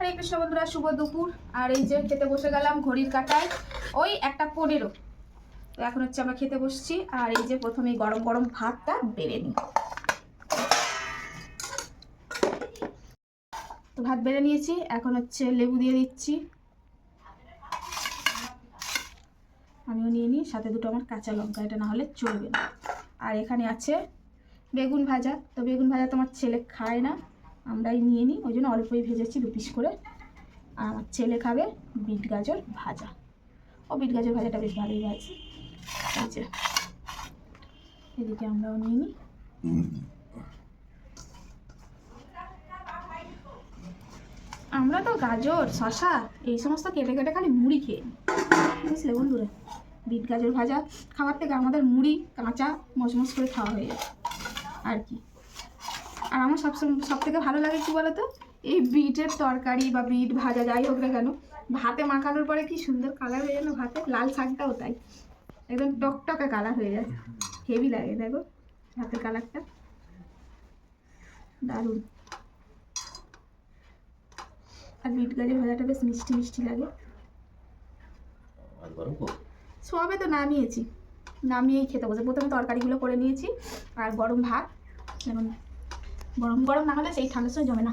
হরে কৃষ্ণ বন্ধুরা, শুভ দুপুর। আর এই যে খেতে বসে গেলাম ঘড়ির কাটায়, ওই একটা পনেরো। তো এখন হচ্ছে আমরা খেতে বসছি, আর এই যে প্রথমে গরম গরম ভাতটা বেড়ে নিই। তো ভাত বেড়ে নিয়েছি, এখন হচ্ছে লেবু দিয়ে দিচ্ছি। আমিও নিয়ে নিই, সাথে দুটো আমার কাঁচা লঙ্কা, এটা না হলে চলবে না। আর এখানে আছে বেগুন ভাজা। তো বেগুন ভাজা তোমার ছেলে খায় না। আমরাই নিয়ে নিই, ওই জন্য অল্পই ভেজেছি দু পিস করে। আর আমার ছেলে খাবে বিট গাজর ভাজা। ও বিট গাজর ভাজাটা বেশ ভালোই ভাজছে এই এদিকে আমরাও নিয়ে নিই। আমরা তো গাজর শশা এই সমস্ত কেটে কেটে খালি মুড়ি খেয়ে বুঝলে বন্ধুরা? বিট গাজর ভাজা খাবার থেকে আমাদের মুড়ি, কাঁচা, মচমচ করে খাওয়া হয়ে যায়। আর কি? আর আমার সবসময় সব থেকে ভালো লাগে কি বলতো? এই বিটের তরকারি বা বিট ভাজা যাই হোক না কেন ভাতে মাখানোর পরে কি সুন্দর কালার হয়ে যায় না ভাতে? লাল শাকটাও তাই। একদম টকটকে কালার হয়ে যায়। হেভি লাগে দেখো ভাতের কালারটা দারুণ। আর বিট গাজর ভাজাটা বেশ মিষ্টি মিষ্টি লাগে। সবে তো নামিয়েছি। নামিয়েই খেতে বসে। প্রথমে তরকারিগুলো করে নিয়েছি। আর গরম ভাত। এখন গরম গরম না হলে সেই ঠান্ডার সময় জমে না।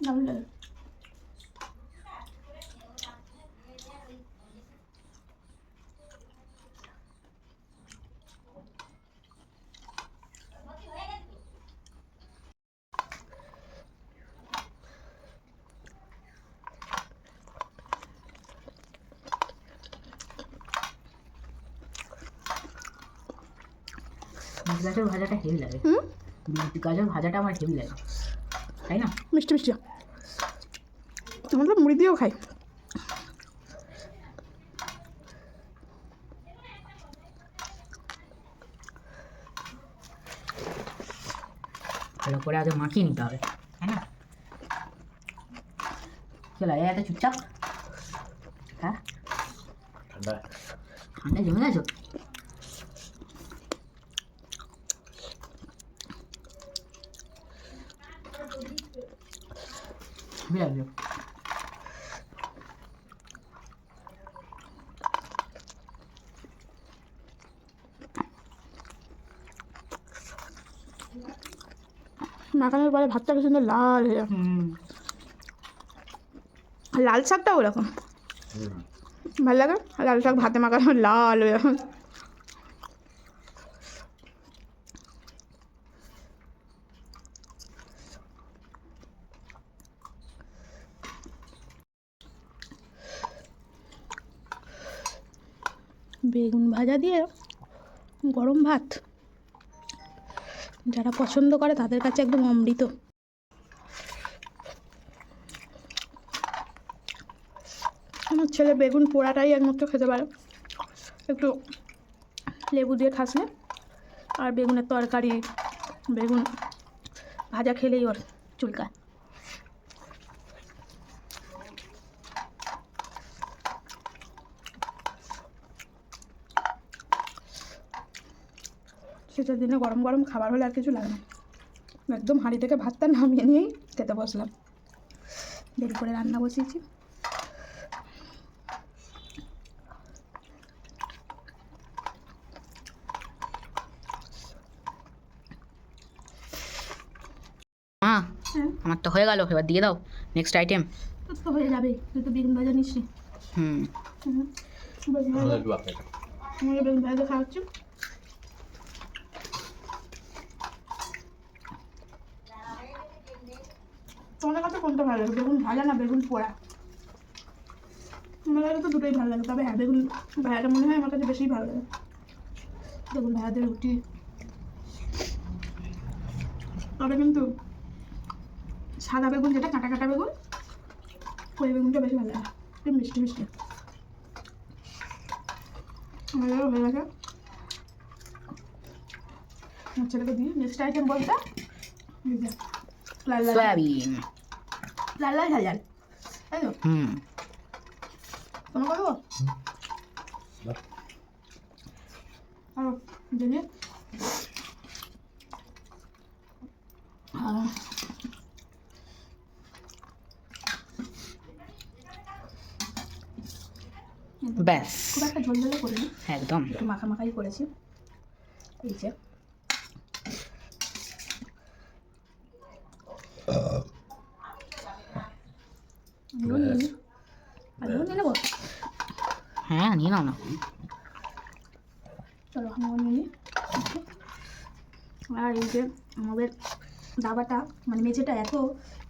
দারুণ লাগে। গাজর ভাজাটা হেভি লাগে। হুম? গাজর ভাজাটা আমার হেভি লাগে। তাই না? মিষ্টি মিষ্টি। আমরা মুড়ি দিয়েও খাই। ভালো করে আগে মাখিয়ে নিতে হবে তাই না? চলো এত চুপচাপ? হ্যাঁ? ঠান্ডা। ঠান্ডা জমে গেছো? বিরাট মাখানোর পরে ভাতটা কি সুন্দর লাল হয়ে যায় লাল শাকটাও ওরকম। ভালো লাগে? লাল শাক ভাতে মাখানো লাল হয়ে বেগুন ভাজা দিয়ে গরম ভাত। যারা পছন্দ করে তাদের কাছে একদম অমৃত। আমার ছেলে বেগুন পোড়াটাই একমাত্র খেতে পারে। একটু লেবু দিয়ে খাসলে আর বেগুনের তরকারি, বেগুন ভাজা খেলেই ওর চুলকায়। শীতের দিনে গরম গরম খাবার হলে আর কিছু লাগে না। একদম হাঁড়ি থেকে ভাতটা নামিয়ে নিয়েই খেতে বসলাম। দেরি করে রান্না বসিয়েছি। মা হ্যাঁ? আমার তো হয়ে গেল এবার দিয়ে দাও। নেক্সট আইটেম তোর তো হয়ে যাবে তুই তো বেগুন ভাজা নিস হুম। বেগুন ভাজা খাওয়াচ্ছি? তোমাদের কাছে কোনটা ভালো লাগে? বেগুন ভাজা না বেগুন পোড়া? আমার কাছে তো দুটোই ভালো লাগে, তবে হ্যাঁ বেগুন ভাজাটা মনে হয় আমার কাছে বেশি ভালো লাগে। বেগুন ভাজাতে রুটি। তবে কিন্তু সাদা বেগুন, যেটা কাটা কাটা বেগুন, ওই বেগুনটা বেশি ভালো লাগে। একটু মিষ্টি মিষ্টি। আমার হয়ে গেছে ছেলেকে দিই নেক্সট আইটেম বলতে সয়াবিন লাল লাল ঝাল ঝাল তাই তো। হুম। তোমার করব আর দিদি আহ, ব্যাস। খুব একটা ঝোল ঝোলে করিনি। একদম। একটু মাখা মাখাই করেছি। এই যে আলু নিয়ে নিই। আলু নিয়ে নেব হ্যাঁ নিয়ে নাও না চলো আমি নিয়ে নিই আর এই যে আমাদের দাবাটা মানে মেঝেটা এত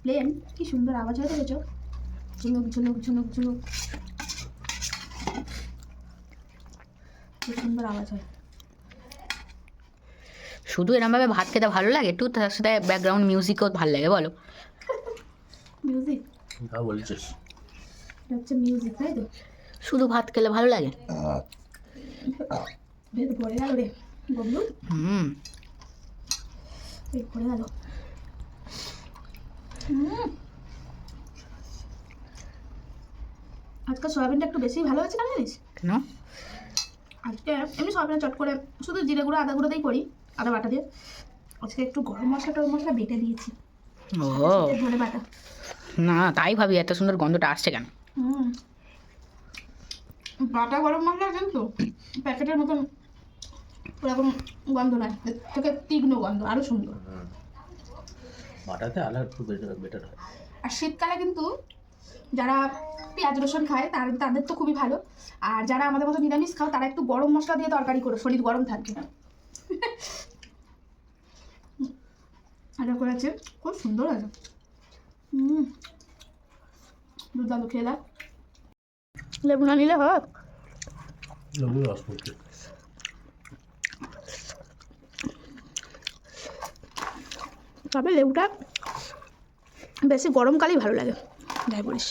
প্লেন কি সুন্দর আওয়াজ হয় দেখেছ ঝুনুক ঝুনুক ঝুনুক ঝুনুক কি সুন্দর আওয়াজ হয় শুধু এরমভাবে ভাত খেতে ভালো লাগে একটু তার সাথে ব্যাকগ্রাউন্ড মিউজিকও ভালো লাগে বলো মিউজিক যা বলছিস? হচ্ছে মিউজিক তাই তো? শুধু ভাত খেলে ভালো লাগে? বেশ ভরে গেল রে হুম। ভরে গেল। হুম। আজকে সয়াবিনটা একটু বেশি ভালো হয়েছে না জানিস? কেন? আজকে এমনি সয়াবিনে চট করে শুধু জিরে গুঁড়ো আদা গুঁড়ো দিয়েই করি আদা বাটা দিয়ে। আজকে একটু গরম মশলা টরম মশলা বেটে দিয়েছি। ও না তাই ভাবি এত সুন্দর গন্ধটা আসছে কেন? হুম। বাটা গরম মশলা কিন্তু প্যাকেটের মতন ওরকম গন্ধ এর থেকে তীক্ষ্ণ গন্ধ আরও সুন্দর। বাটাতে আলাদা একটু বেটার বেটার হয়। আর শীতকালে কিন্তু যারা পেঁয়াজ রসুন খায় তার তাদের তো খুবই ভালো। আর যারা আমাদের মতো নিরামিষ খাও তারা একটু গরম মশলা দিয়ে তরকারি করো শরীর গরম থাকবে। এটা করেছে খুব সুন্দর আছে। হুম দুর্দান্ত খেয়ে দেখ। লেবু না নিলে হোক লেবু রস করতে। তবে লেবুটা বেশি গরমকালেই ভালো লাগে যাই বলিস।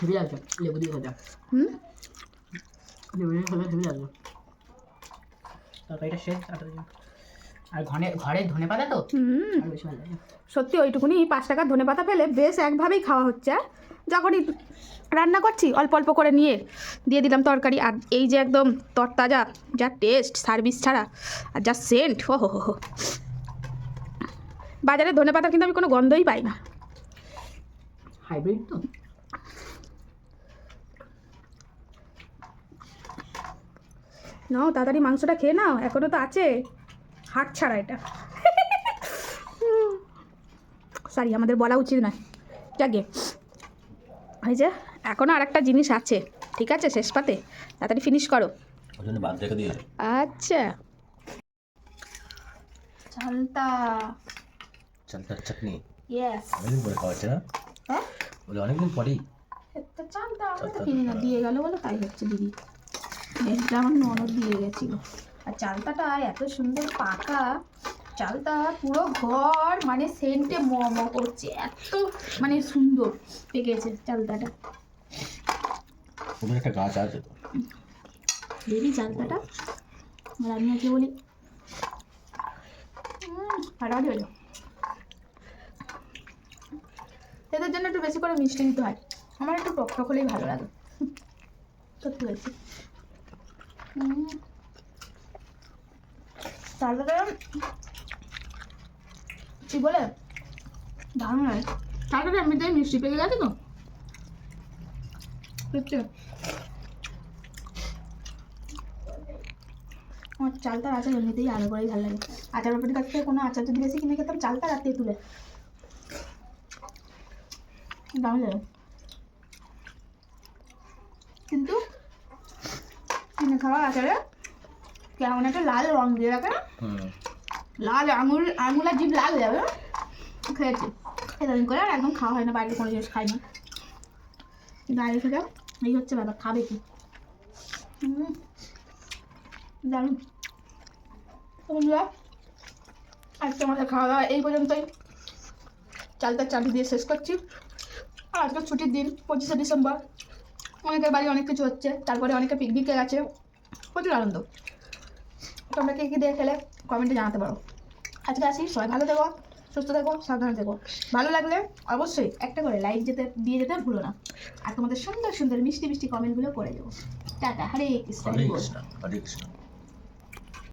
হেভি লাগছে লেবু দিয়ে খেতে হুম লেবু দিয়ে তরকারিটা শেষ আর ঘরে ঘরে ধনে পাতা তো সত্যি ওইটুকুনি পাঁচ টাকার ধনে পাতা ফেলে বেশ একভাবেই খাওয়া হচ্ছে। যখনই রান্না করছি অল্প অল্প করে নিয়ে দিয়ে দিলাম তরকারি। আর এই যে একদম তরতাজা যা টেস্ট সার্ভিস ছাড়া আর যা সেন্ট ও হো বাজারে ধনে পাতার কিন্তু আমি কোনো গন্ধই পাই না। হাইব্রিড তো? নাও তাড়াতাড়ি মাংসটা খেয়ে নাও এখনও তো আছে। হাট ছাড়া এটা। সরি আমাদের বলা উচিত নয়। যাকে এই যে এখনও আর একটা জিনিস আছে। ঠিক আছে শেষ পাতে। তাড়াতাড়ি ফিনিশ করো। আচ্ছা। চালতা চালতার চাটনি। ইয়েস অনেকদিন পরে খাওয়াচ্ছে না? হ্যাঁ? বলে অনেকদিন পরেই। চালতা আমরা তো কিনি না দিয়ে গেল বলে তাই হচ্ছে দিদি। এটা আমার ননদ দিয়ে গেছিল। আর চালতাটা এত সুন্দর পাকা চালতা পুরো ঘর মানে সেন্টে ম করছে এত মানে সুন্দর পেকেছে চালতাটা। ওদের একটা গাছ আছে তো। দিদি চালতাটা? আর আমি আজকে বলি ফাটাফাটি হলো। এদের জন্য একটু বেশি করে মিষ্টি দিতে হয়। আমার একটু টক টক হলেই ভালো লাগে। সত্যি উম। তারপরে কি বলে? দারুণ লাগে তারপরে এমনিতেই মিষ্টি পেকে গেছে তো? আমার চালতার আচার এমনিতেই আলাদা করেই ভালো লাগে। আচার ব্যাপারের কাছ থেকে কোনো আচার যদি বেশি কিনে খেতাম চালতা রাখতে তুলে। দারুণ লাগে কিন্তু কিনে খাওয়া আচারে কেমন একটা লাল রং দিয়ে রাখে না? লাল আঙুল আঙুল আর জিভ লাল হয়ে যাবে। খেয়েছি। এতদিন করে আর একদম খাওয়া হয় না বাইরে কোনো জিনিস খাই না। আগে থেকে এই হচ্ছে ব্যাপার খাবে কি? দারুণ বন্ধুরা আজকে আমাদের খাওয়া দাওয়া এই পর্যন্তই। চালতার চাটনি দিয়ে শেষ করছি। আর আজকে ছুটির দিন পঁচিশে ডিসেম্বর। অনেকের বাড়ি অনেক কিছু হচ্ছে, তারপরে অনেকে পিকনিকে গেছে, প্রচুর আনন্দ। তোমরা কে কী দিয়ে খেলে কমেন্টে জানাতে পারো। আজকে আসি, সবাই ভালো থেকো, সুস্থ থেকো, সাবধানে থেকো। ভালো লাগলে অবশ্যই একটা করে লাইক যেতে, দিয়ে যেতে ভুলো না। আর তোমাদের সুন্দর সুন্দর মিষ্টি মিষ্টি কমেন্টগুলো করে দেবো টাটা হরে কৃষ্ণ হরে কৃষ্ণ।